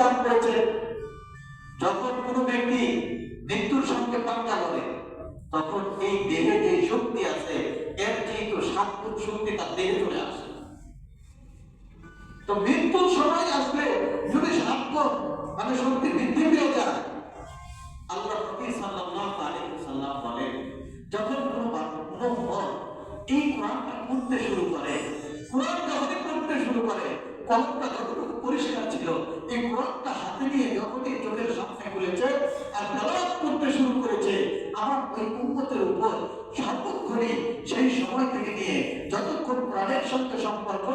দান করেছেন যখন কোনো ব্যক্তি মৃত্যুর সঙ্গে পাঙ্গা লড়ে তখন এই দেহে যে শক্তি আছে, এর চেয়ে তো সাত গুণ শক্তি, তার দেহে চলে আসে। তো মৃত্যুর সময় আসলে যদি সাত গুণ মানে শক্তি বৃদ্ধি পেয়ে যায়, আল্লাহ নবী সাল্লাল্লাহু আলাইহি ওয়াসাল্লাম বলেন, যখন কোনো কোনো মন এই কোরআনটা পড়তে শুরু করে কোরআন যখনই পড়তে শুরু করে, কলমটা যতটুকু পরিষ্কার ছিল। এই কোরআনটা হাতে নিয়ে যখনই চোখের সামনে খুলেছে আর তেলাওয়াত করতে শুরু করেছে, আমার ওই উম্মতের উপর সর্বক্ষণই সেই সময় থেকে নিয়ে যতক্ষণ প্রাণের সঙ্গে সম্পর্ক,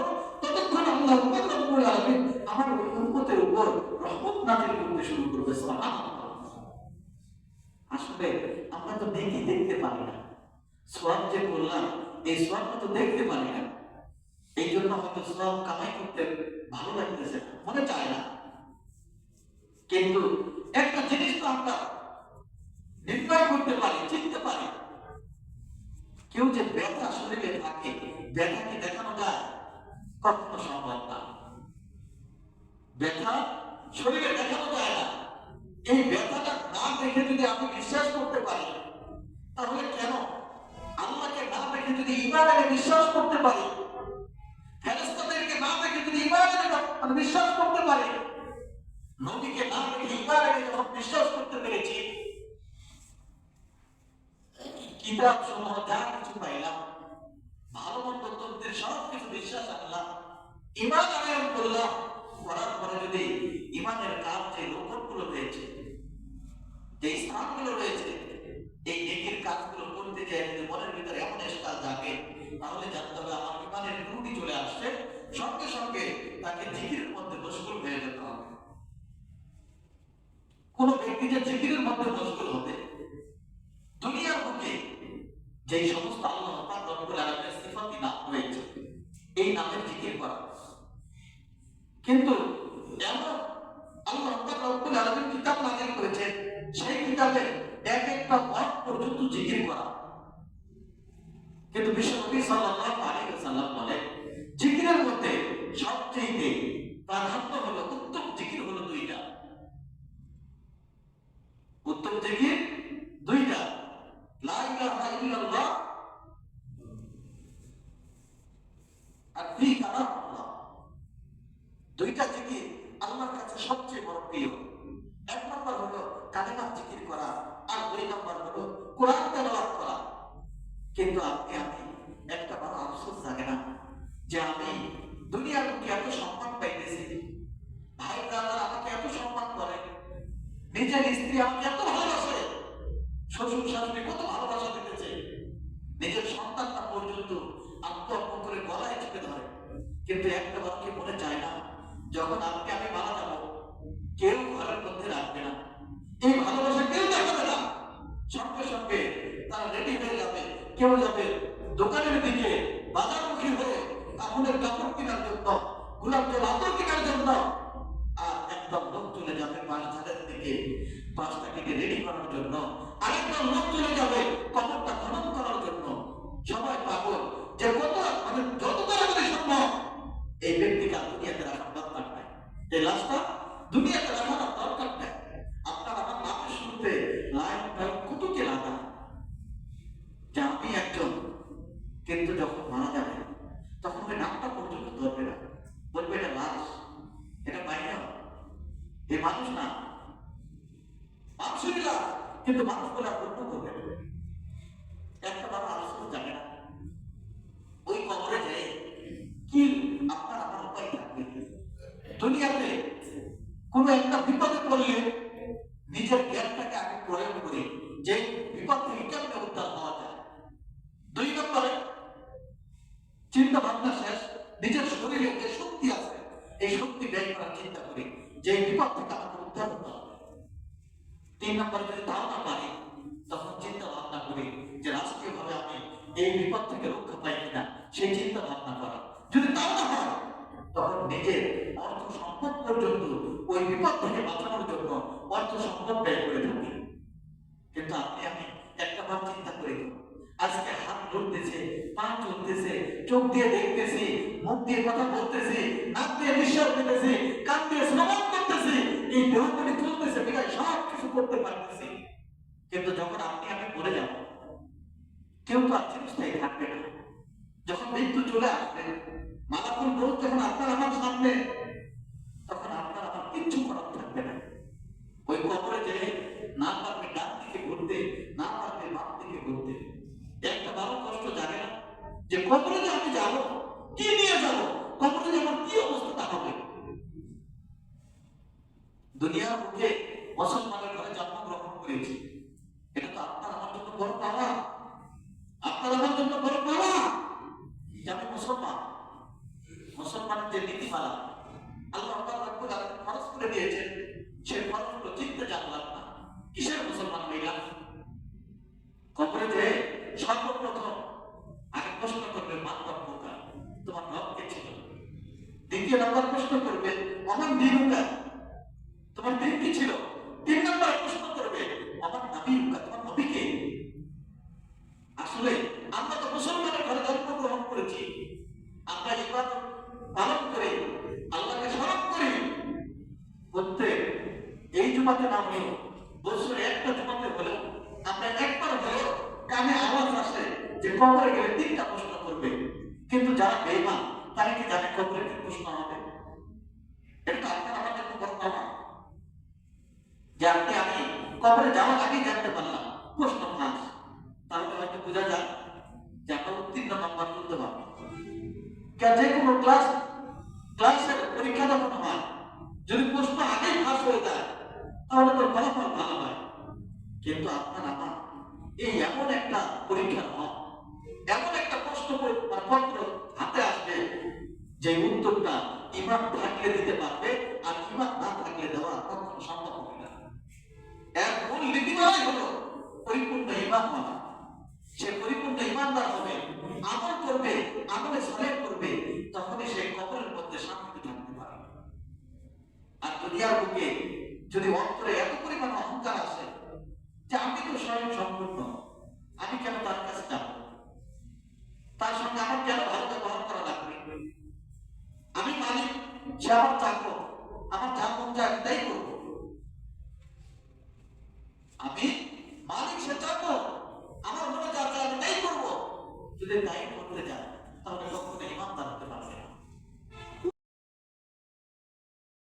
ততক্ষণ আল্লাহ রব্বুল আলামিন আমার ওই উম্মতের উপর রহমত নাজিল করতে শুরু করবে আসলে আমরা তো দেখি দেখতে পারি না। সোয়াব যে করলাম এই সোয়াবটা তো দেখতে পারি না। এই জন্য হয়তো সোয়াব কামাই করতে ভালো লাগতেছে মনে চায় না। কিন্তু একটা জিনিস তো আমরা নির্ণয় করতে পারি, চিনতে পারি। কেউ যে ব্যথা শরীরে থাকে ব্যথা কি দেখানো যায়, কখনো সম্ভব না। ব্যথা শরীরে দেখানো ইমান আনয়ন করলাম, করার পরে যদি ইমানের কাজ যে লক্ষণগুলো রয়েছে, যে স্থানগুলো রয়েছে, এই নেকির কাজগুলো করতে যায় যদি মনের ভিতরে এমন কাজ জাগে, তাহলে জানতে হবে আমার ইমানের ত্রুটি চলে আসছে, সঙ্গে সঙ্গে তাকে জিকিরের মধ্যে মশগুল হয়ে যেতে হবে। কোন ব্যক্তি যে জিকিরের মধ্যে মশগুল হবে, দুনিয়ার বুকে যে সমস্ত আল্লাহ রব্বুল আলামিনের সিফাতি নাম রয়েছে, এই নামের কিন্তু এমন আল্লাহ রব্বুল সেই কিতাবে এক একটা করা। কিন্তু মধ্যে প্রাধান্য উত্তম জিকির হলো দুইটা। উত্তম জিকির দুইটা। আর দুইটা জিকির আল্লাহর কাছে সবচেয়ে বড় প্রিয় এক নম্বর হলো কালেমার জিকির করা আর দুই নম্বর হলো কোরআন তেলাওয়াত করা কিন্তু আপনি আমি একটা বড় আফসোস জাগে না যে আমি দুনিয়ার মুখে এত সম্মান পাইতেছি, ভাই দাদা আমাকে এত সম্মান করে, নিজের স্ত্রী আমাকে এত ভালোবাসে, শ্বশুর শাশুড়ি কত ভালোবাসা দিতেছে। নিজের সন্তানটা পর্যন্ত আত্মহত্যা করে গলায় চেপে ধরে। কিন্তু একটা বাক্যে মনে চায় না, যখন আমি মারা যাব কেউ ঘরের মধ্যে রাখবে না এই ভালোবাসা কেউ দেখাবে না সঙ্গে সঙ্গে তারা রেডি হয়ে যাবে কেউ যাবে দোকানের দিকে বাজারমুখী হয়ে কাপড়ের কাপড় কেনার জন্য, গোলাপ জল আতর কেনার জন্য। আর একদম লোক চলে যাবে ধারের দিকে পাঁচটাকে রেডি করার জন্য। আরেকদম লোক চলে যাবে কবরটা খনন করার জন্য। সবাই পাগল, যে কত মানে যত তাড়াতাড়ি সম্ভব। এই ব্যক্তিকে আর দুনিয়াতে রাখার দরকার নাই। এই লাশটা দুনিয়াতে রাখার দরকার নাই। আপনার আমার নামের শুরুতে লাইন লাইন কুতুকে লাগা যে আমি একজন, কিন্তু যখন মারা যাবে তখন ওই নামটা পর্যন্ত ধরবে না বলবে এটা লাশ এটা বাইরে এই মানুষ না মানুষেরই লাশ কিন্তু মানুষ বলে আর গণ্য করবে না। একটা বাবা আলোচনা জানে না ওই কবরে যায় কি আপনার আমার উপায় থাকবে দুনিয়াতে কোন একটা বিপদে পড়লে নিজের জ্ঞানটাকে আগে প্রয়োগ করি যে বিপদ থেকে কেমনে উদ্ধার হওয়া যায় দুই নম্বরে চিন্তা ভাবনা শেষ নিজের শরীরে যে শক্তি আছে এই শক্তি ব্যয় করার চিন্তা করি যে এই বিপদ থেকে আমাকে উদ্ধার হতে হবে তিন নম্বরে যদি তাও না পারি তখন চিন্তা ভাবনা করি যে রাষ্ট্রীয় ভাবে আমি এই বিপদ থেকে রক্ষা পাই কিনা, সেই চিন্তা ভাবনা করা। যদি তাও না হয়, তখন নিজের অর্থ সম্পদ পর্যন্ত, ওই বিপদ থেকে বাঁচানোর জন্য অর্থ সম্পদ ব্যয় করে থাকি। কিন্তু আপনি, আমি একটা বার চিন্তা করি। আজকে হাত ধরতেছে, পা চলতেছে, চোখ দিয়ে দেখতেছি, মুখ দিয়ে কথা বলতেছি, নাক দিয়ে নিঃশ্বাস দিতেছি কান দিয়ে শ্রবণ করতেছি, এই দেহগুলি চলতেছে বিদায় সব কিছু করতে পারতেছি। কিন্তু যখন আপনি, আমি মরে যাব কেউ তো আর চিরস্থায়ী থাকবে না যখন মৃত্যু চলে আসবে মালাকুল মৌত যখন আপনার আমার সামনে তখন আপনার আমার কিচ্ছু করার থাকবে না ওই কবরে যে না পারবে ডান দিকে ঘুরতে না পারবে বাম দিকে ঘুরতে একটা বারো কষ্ট জানে না যে কবরে যে আমি যাব কি নিয়ে যাব কবরে যে আমার কি অবস্থাটা হবে দুনিয়ার মুখে মুসলমানের ঘরে জন্মগ্রহণ করেছি এটা তো আপনার আমার জন্য বড় পাওয়া আপনার আমার জন্য বড় পাওয়া যে আমি মুসলমান মুসলমানের যে নীতিমালা আল্লাহ আল্লাহ রাব্বুল আলামিন ফরজ করে দিয়েছেন সেই ফরজগুলো চিনতে জানলাম না কিসের মুসলমান হইলাম কবরে যে সর্বপ্রথম আগে প্রশ্ন করবে মানব বোকা তোমার রব কে ছিল দ্বিতীয় নম্বর প্রশ্ন করবে আমার দিনুকা তোমার দিন কি ছিল তিন নম্বর প্রশ্ন করবে আমার নবী তোমার নবী কে আসলে আমরা তো মুসলমানের ঘরে জন্মগ্রহণ করেছি আমরা ইবাদত পালন করে আল্লাহকে স্মরণ করি প্রত্যেক এই জুমাতে না হলেও বছরে একটা জুমাতে হলেও আমরা একবার হলেও কানে আওয়াজ আসে যে কবরে গেলে তিনটা প্রশ্ন করবে। কিন্তু যারা বেইমান তারা কি জানে কবরে কি প্রশ্ন হবে? এটা আপনার জন্য বড় পাওয়া যে আপনি, আমি কবরে যাওয়ার আগেই জানতে পারলাম, প্রশ্ন ফাঁস। তাহলে হয়তো বোঝা যায় যে আমরা উত্তীর্ণ নাম্বার তুলতে কেন যে কোনো ক্লাস ক্লাসের পরীক্ষা যখন হয়, যদি প্রশ্ন আগেই ফাঁস হয়ে যায় তাহলে তো ফলাফল ভালো হয় কিন্তু আপনার আমার এই এমন একটা পরীক্ষা হয়, এমন একটা প্রশ্ন পরি- পত্র হাতে আসবে যে উত্তরটা ইমান থাকলে দিতে পারবে আর ইমান না থাকলে দেওয়া কখনো সম্ভব হবে না। এর মূল নীতিমালাই হলো, পরিপূর্ণ ইমান হওয়া। সে পরিপূর্ণ ইমানদার হবে, আমল করবে, আমলে সালেহ করবে, তখনই সে কবরের মধ্যে শান্তিতে থাকতে পারবে। আর দুনিয়ার বুকে যদি অন্তরে আমি